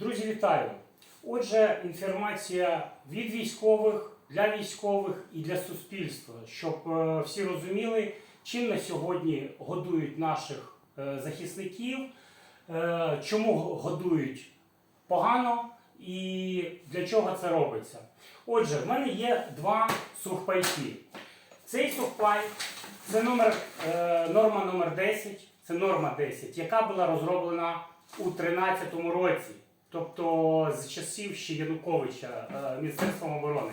Друзі, вітаю! Отже, інформація від військових для військових і для суспільства, щоб е, всі розуміли, чим на сьогодні годують наших е, захисників, е, чому годують погано і для чого це робиться. Отже, в мене є два сухпайки. Цей сухпай це номер, норма номер 10, це норма 10, яка була розроблена у 2013 році, тобто з часів ще Януковича е, Міністерством оборони.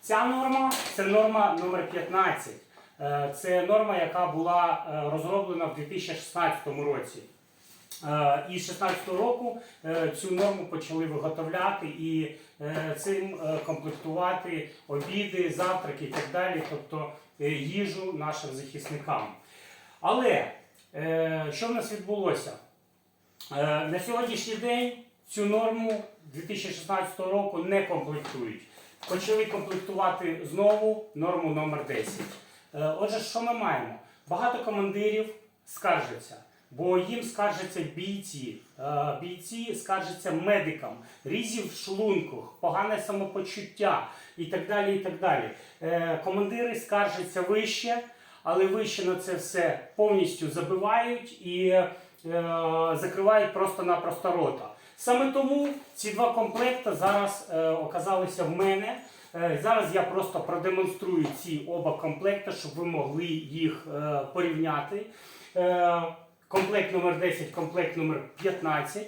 Ця норма це норма номер 15. Е, Це норма, яка була е, розроблена в 2016 році. І з 16 року цю норму почали виготовляти і цим комплектувати обіди, завтраки і так далі, тобто їжу нашим захисникам. Але що в нас відбулося? На сьогоднішній день цю норму 2016 року не комплектують. Почали комплектувати знову норму номер 10. Е, Отже, що ми маємо? Багато командирів скаржаться, бо їм скаржаться бійці. Е, Бійці скаржаться медикам, різів в шлунках, погане самопочуття і так далі. і так далі. Е, Командири скаржаться вище, але вище на це все повністю забивають і закривають просто-напросто рота. Саме тому ці два комплекти зараз е, оказалися в мене. Е, зараз я просто продемонструю ці оба комплекти, щоб ви могли їх е, порівняти. Е, комплект номер 10, комплект номер 15.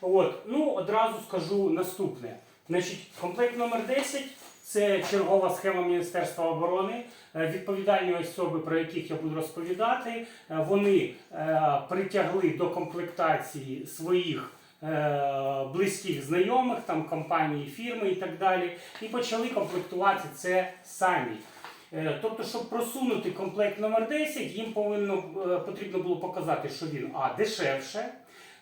От. Ну, одразу скажу наступне. Значить, комплект номер 10 це чергова схема Міністерства оборони. Е, Відповідальні особи, про яких я буду розповідати, е, вони е, притягли до комплектації своїх близьких знайомих, там компанії, фірми і так далі, і почали комплектувати це самі. Е, Тобто, щоб просунути комплект номер 10, їм повинно е, потрібно було показати, що він а дешевше,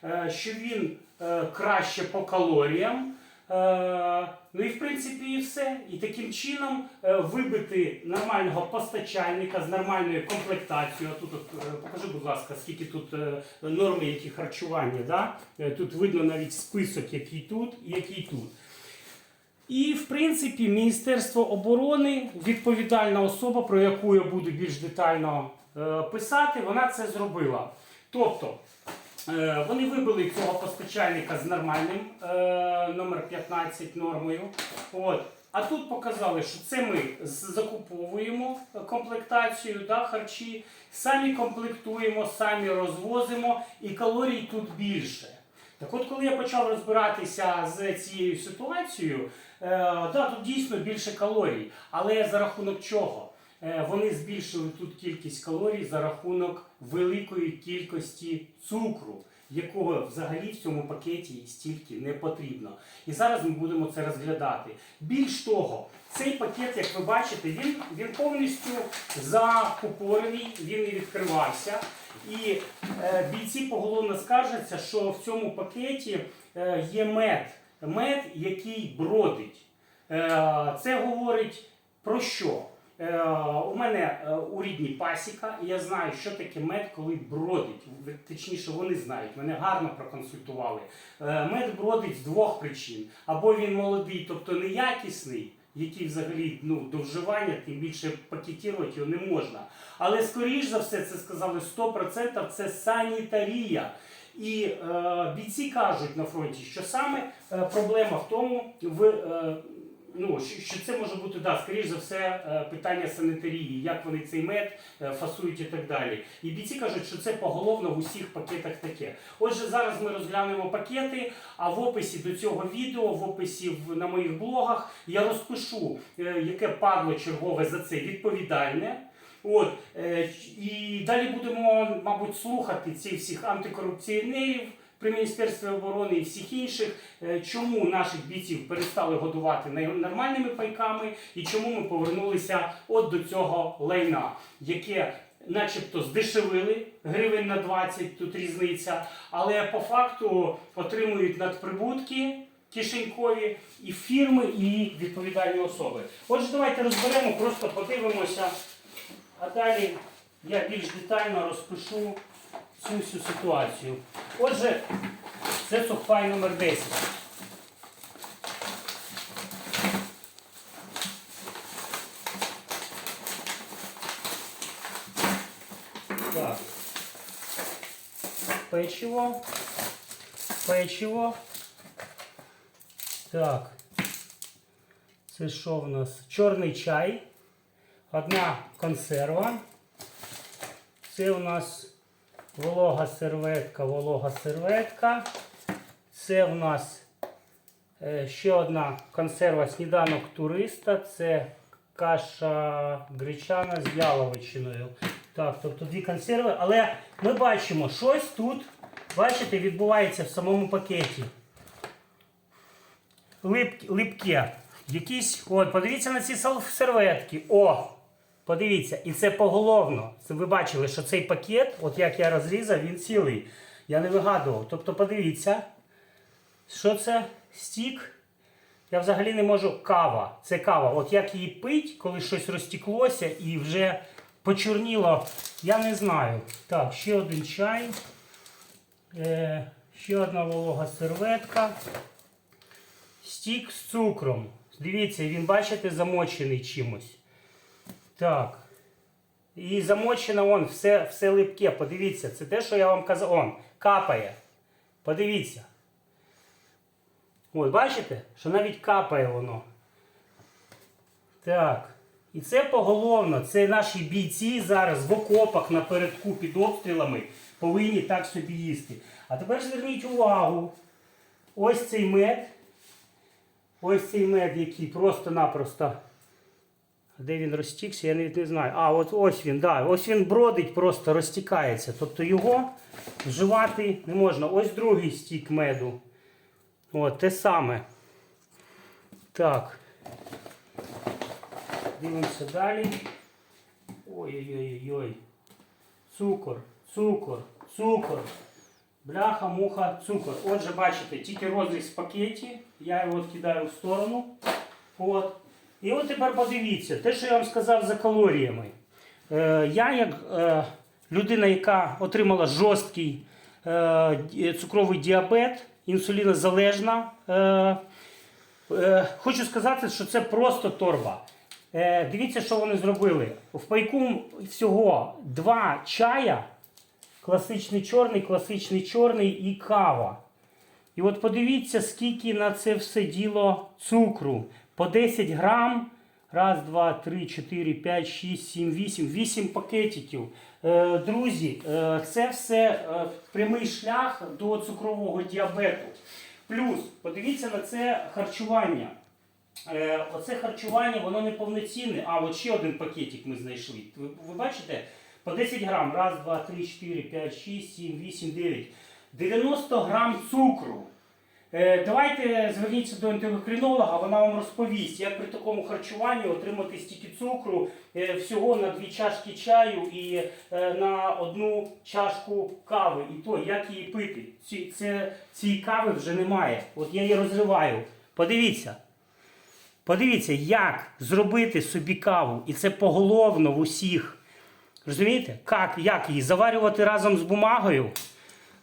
е, що він е, краще по калоріям. Е, Ну і в принципі і все. І таким чином е, вибити нормального постачальника з нормальною комплектацією. Тут от, е, покажи, будь ласка, скільки тут норми, які харчування. Да? Тут видно навіть список, який тут і який тут. І, в принципі, Міністерство оборони, відповідальна особа, про яку я буду більш детально писати, вона це зробила. Тобто, вони вибили цього постачальника з нормальним е, номер 15 нормою. От. А тут показали, що це ми закуповуємо комплектацію, да, харчі, самі комплектуємо, самі розвозимо, і калорій тут більше. Так от, коли я почав розбиратися з цією ситуацією, е, да, тут дійсно більше калорій. Але за рахунок чого? Е, вони збільшили тут кількість калорій за рахунок великої кількості цукру, якого взагалі в цьому пакеті стільки не потрібно. І зараз ми будемо це розглядати. Більш того, цей пакет, як ви бачите, він, він повністю закупорений, він не відкривався. І е, бійці поголовно скаржаться, що в цьому пакеті е, є мед, мед, який бродить. Е, це говорить про що? Е, у мене е, у рідній пасіка, і я знаю, що таке мед, коли бродить. Точніше, вони знають, мене гарно проконсультували. Е, мед бродить з двох причин: або він молодий, тобто неякісний, який взагалі ну, до вживання, тим більше пакетувати його не можна. Але скоріш за все, це сказали 100% це санітарія. І е, бійці кажуть на фронті, що саме проблема в тому, в, е, ну, що, це може бути, да, скоріш за все, е, питання санітарії, як вони цей мед е, фасують і так далі. І бійці кажуть, що це поголовно в усіх пакетах таке. Отже, зараз ми розглянемо пакети, а в описі до цього відео, в описі на моїх блогах, я розпишу, е, яке падло чергове за це відповідальне. От, і далі будемо, мабуть, слухати цих всіх антикорупціонерів при Міністерстві оборони і всіх інших, е, чому наших бійців перестали годувати нормальними пайками і чому ми повернулися от до цього лайна, яке начебто здешевили гривень на 20, тут різниця, але по факту отримують надприбутки. Кишенькові і фірми, і відповідальні особи. Отже, давайте розберемо, просто подивимося. А далі я більш детально розпишу цю всю ситуацію. Отже, Це сухпай номер 10. Так. Печиво. Печиво. Так. Це що в нас? Чорний чай. Одна консерва. Це у нас волога серветка, волога серветка. Це у нас е, ще одна консерва сніданок туриста. Це каша гречана з яловичиною. Так, тобто дві консерви. Але ми бачимо, щось тут, бачите, відбувається в самому пакеті. Лип, липке. Якісь. От, подивіться на ці серветки. О! Подивіться, і це поголовно. Ви бачили, що цей пакет, от як я розрізав, він цілий. Я не вигадував. Тобто, подивіться, що це стік. Я взагалі не можу кава. Це кава. От як її пить, коли щось розтіклося і вже почорніло, я не знаю. Так, ще один чай. Е, ще одна волога серветка. Стік з цукром. Дивіться, він, бачите, замочений чимось. Так. І замочено он, все, все липке. Подивіться, це те, що я вам казав. Он, капає. Подивіться. От, бачите, що навіть капає воно. Так. І це поголовно. Це наші бійці зараз в окопах напередку під обстрілами повинні так собі їсти. А тепер зверніть увагу. Ось цей мед. Ось цей мед, який просто-напросто. Де він розтікся, я навіть не знаю. А, от ось він, да. Ось він бродить, просто розтікається. Тобто його вживати не можна. Ось другий стік меду. От, те саме. Так. Дивимося далі. Ой-ой-ой-ой. Цукор, цукор, цукор. Бляха, муха, цукор. Отже, бачите, тільки розріз в пакеті. Я його кидаю в сторону. От. І от тепер подивіться, те, що я вам сказав за калоріями. Е, я, як е, людина, яка отримала жорсткий е, цукровий діабет, інсулінозалежна, хочу сказати, що це просто торба. Дивіться, що вони зробили. В пайку всього два чая, класичний чорний, класичний чорний і кава. І от подивіться, скільки на це все діло цукру. По 10 грам. Раз, два, три, чотири, п'ять, шість, сім, вісім. Вісім пакетиків. Е, друзі, е, це все е, прямий шлях до цукрового діабету. Плюс, подивіться на це харчування. Оце харчування, воно не повноцінне. А, от ще один пакетик ми знайшли. Ви, ви бачите? По 10 грам. Раз, два, три, чотири, п'ять, шість, сім, вісім, дев'ять. 90 грам цукру. Е, давайте зверніться до ендокринолога, вона вам розповість, як при такому харчуванні отримати стільки цукру е, всього на дві чашки чаю і е, на одну чашку кави. І то, як її пити. Ці, це, цієї кави вже немає. От я її розриваю. Подивіться. Подивіться, як зробити собі каву. І це поголовно в усіх. Розумієте? Як, як її заварювати разом з бумагою?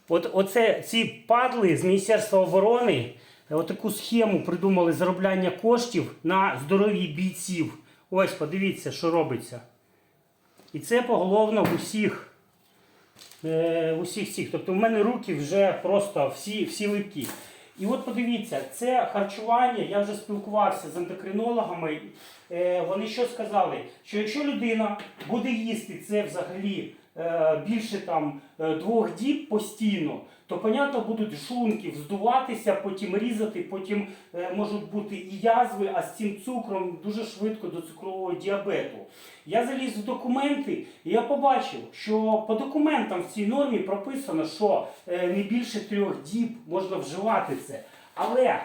От оце ці падли з Міністерства оборони отаку схему придумали заробляння коштів на здоров'ї бійців. Ось, подивіться, що робиться. І це поголовно в усіх. Е, усіх цих. Тобто в мене руки вже просто всі, всі липкі. І от подивіться, це харчування, я вже спілкувався з ендокринологами. Е, вони що сказали? Що якщо людина буде їсти це взагалі більше там е, двох діб постійно, то понятно будуть шлунки вздуватися, потім різати, потім е, можуть бути і язви, а з цим цукром дуже швидко до цукрового діабету. Я заліз в документи і я побачив, що по документам в цій нормі прописано, що е, не більше трьох діб можна вживати це. Але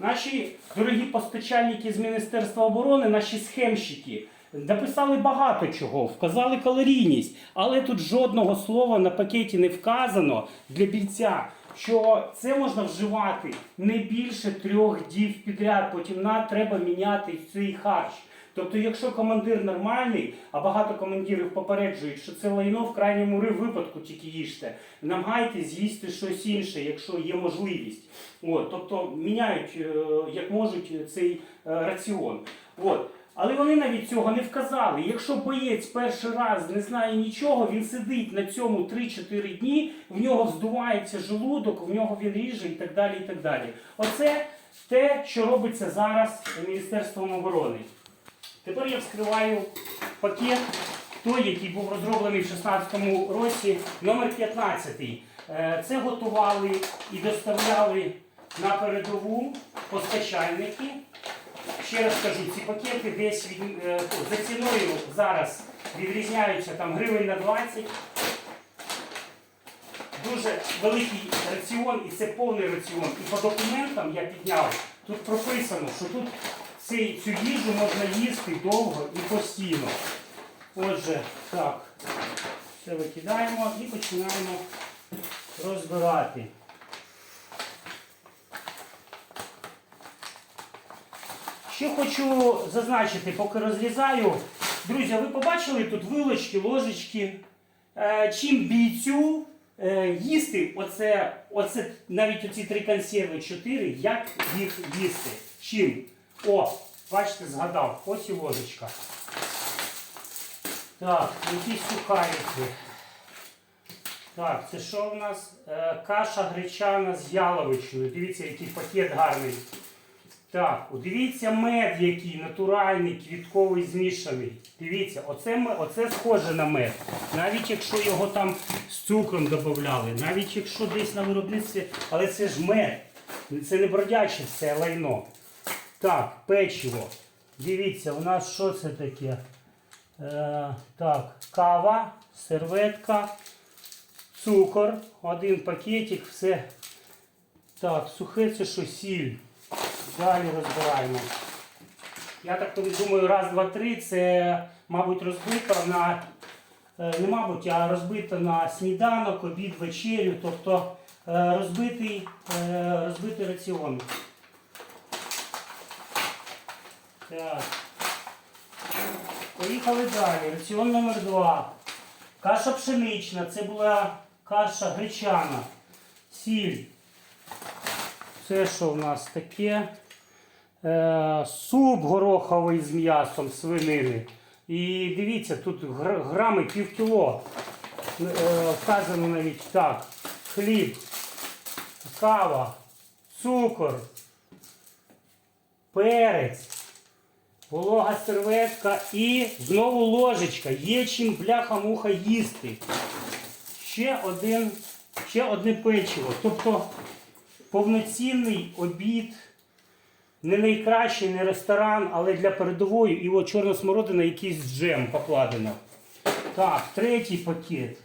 наші дорогі постачальники з Міністерства оборони, наші схемщики, написали багато чого, вказали калорійність, але тут жодного слова на пакеті не вказано для бійця. Що це можна вживати не більше трьох діб підряд, потім на треба міняти цей харч. Тобто, якщо командир нормальний, а багато командирів попереджують, що це лайно в крайньому випадку тільки їжте, намагайтесь з'їсти щось інше, якщо є можливість. От, тобто міняють е, як можуть цей е, раціон. От. Але вони навіть цього не вказали. Якщо боєць перший раз не знає нічого, він сидить на цьому 3-4 дні, в нього вздувається желудок, в нього він ріже і так далі. і так далі. Оце те, що робиться зараз Міністерством оборони. Тепер я вскриваю пакет, той, який був розроблений в 2016 році, номер 15. Е, Це готували і доставляли на передову постачальники. Ще раз кажу, ці пакети десь від, е, за ціною зараз відрізняються там гривень на 20. Дуже великий раціон і це повний раціон. І по документам я підняв, тут прописано, що тут цей, цю їжу можна їсти довго і постійно. Отже, так, все викидаємо і починаємо розбирати. Ще хочу зазначити, поки розрізаю. Друзі, ви побачили тут вилочки, ложечки. Е, Чим бійцю е, їсти, оце, оце, навіть оці три консерви, чотири, як їх їсти? Чим? О, бачите, згадав, ось і ложечка. Так, якісь сухарики. Так, це що в нас? Е, каша гречана з яловичиною. Дивіться, який пакет гарний. Так, дивіться мед, який натуральний, квітковий, змішаний. Дивіться, оце, оце схоже на мед. Навіть якщо його там з цукром додавали, навіть якщо десь на виробництві, але це ж мед. Це не бродяче, це лайно. Так, печиво. Дивіться, у нас що це таке? Е, так, кава, серветка, цукор, один пакетик, все. Так, сухе це що, сіль. Далі розбираємо. Я так думаю, раз, два, три це, мабуть, розбито на, е, не мабуть, а розбито на сніданок, обід, вечерю, тобто е, розбитий, е, розбитий раціон. Так. Поїхали далі. Раціон номер два. Каша пшенична, це була каша гречана, сіль. Це що в нас таке? Е, суп гороховий з м'ясом свинини. І дивіться, тут гр- грами пів кіло. Е, вказано навіть так. Хліб, кава, цукор, перець, волога серветка і знову ложечка. Є чим бляха-муха їсти. Ще один, ще одне печиво. Тобто повноцінний обід, не найкращий, не ресторан, але для передової. І от чорна смородина, якийсь джем покладено. Так, третій пакет.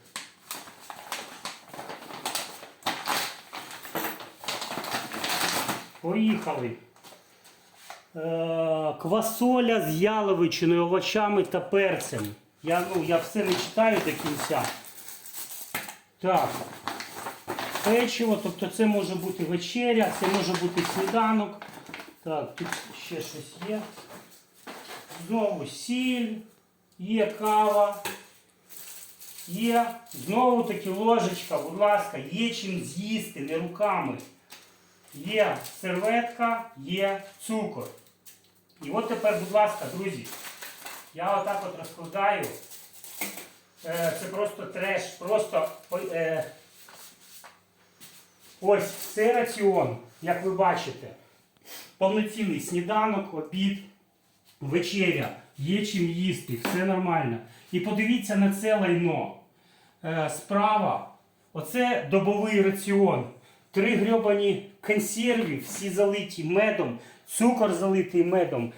Поїхали. Е, квасоля з яловичиною, овочами та перцем. Я, ну, я все не читаю до кінця. Так, печиво, тобто це може бути вечеря, це може бути сніданок. Так, тут ще щось є. Знову сіль, є кава, є знову таки ложечка, будь ласка, є чим з'їсти, не руками. Є серветка, є цукор. І от тепер, будь ласка, друзі, я отак от розкладаю. Е, Це просто треш, просто е, Ось це раціон, як ви бачите. Повноцінний сніданок, обід, вечеря. Є чим їсти, все нормально. І подивіться на це лайно. Е, справа, оце добовий раціон. Три грьобані консерви, всі залиті медом, цукор залитий медом.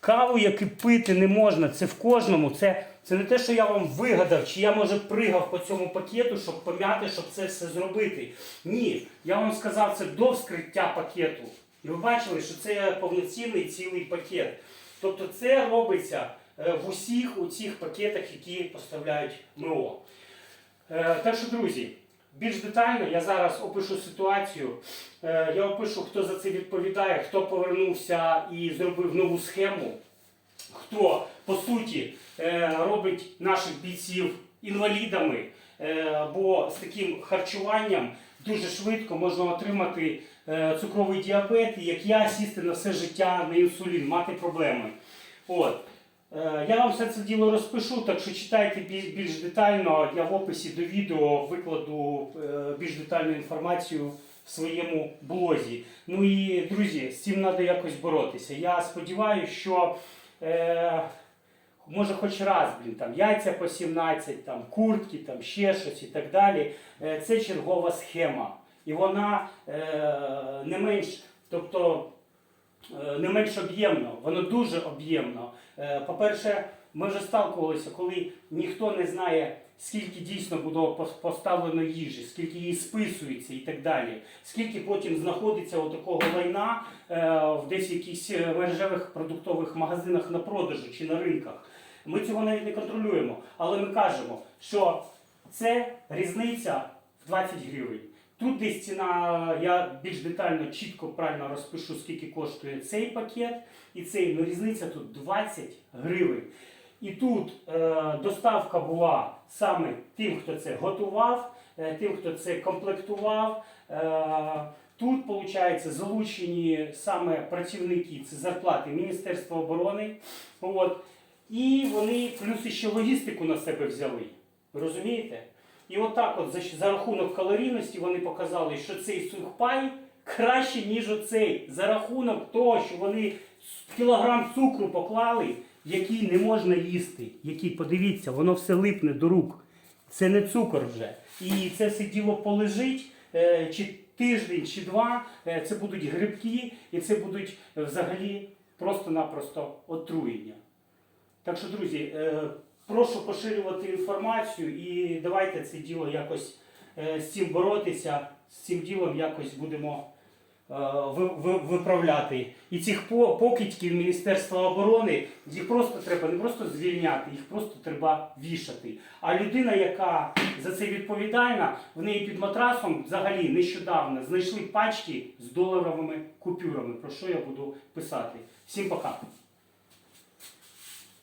Каву, яку пити не можна, це в кожному. Це, це не те, що я вам вигадав, чи я може пригав по цьому пакету, щоб пом'яти, щоб це все зробити. Ні, я вам сказав це до вскриття пакету. І ви бачили, що це повноцінний цілий пакет. Тобто це робиться е, в усіх у цих пакетах, які поставляють МО. Е, Так що, друзі, більш детально я зараз опишу ситуацію. Е, Я опишу, хто за це відповідає, хто повернувся і зробив нову схему. Хто по суті е, робить наших бійців інвалідами, е, бо з таким харчуванням дуже швидко можна отримати е, цукровий діабет, і як я сісти на все життя на інсулін, мати проблеми. От. Я вам все це діло розпишу, так що читайте більш, детально. Я в описі до відео викладу більш детальну інформацію в своєму блозі. Ну і друзі, з цим треба якось боротися. Я сподіваюся, що е, може хоч раз, блін, там яйця по 17, там куртки, там ще щось і так далі. Е, це чергова схема. І вона е, не менш, тобто е, не менш об'ємно, воно дуже об'ємно. Е, По-перше, ми вже сталкувалися, коли ніхто не знає, скільки дійсно було поставлено їжі, скільки її списується і так далі, скільки потім знаходиться отакого лайна е, в десь якихось е, мережевих продуктових магазинах на продажу чи на ринках. Ми цього навіть не контролюємо, але ми кажемо, що це різниця в 20 гривень. Тут десь ціна, я більш детально, чітко, правильно розпишу, скільки коштує цей пакет і цей. Ну різниця тут 20 гривень. І тут е, доставка була саме тим, хто це готував, е, тим, хто це комплектував. Е, тут, виходить, залучені саме працівники, це зарплати Міністерства оборони. От. І вони плюс ще логістику на себе взяли. Розумієте? І отак, от за, за рахунок калорійності, вони показали, що цей сухпай краще, ніж оцей. За рахунок того, що вони кілограм цукру поклали, який не можна їсти. Який, подивіться, воно все липне до рук. Це не цукор вже. І це все діло полежить. е, Чи тиждень, чи два, е, це будуть грибки, і це будуть взагалі просто-напросто отруєння. Так що, друзі, е, прошу поширювати інформацію і давайте це діло якось з цим боротися, з цим ділом якось будемо виправляти. І цих по- покидьків Міністерства оборони їх просто треба не просто звільняти, їх просто треба вішати. А людина, яка за це відповідальна, в неї під матрасом взагалі нещодавно знайшли пачки з доларовими купюрами. Про що я буду писати? Всім пока.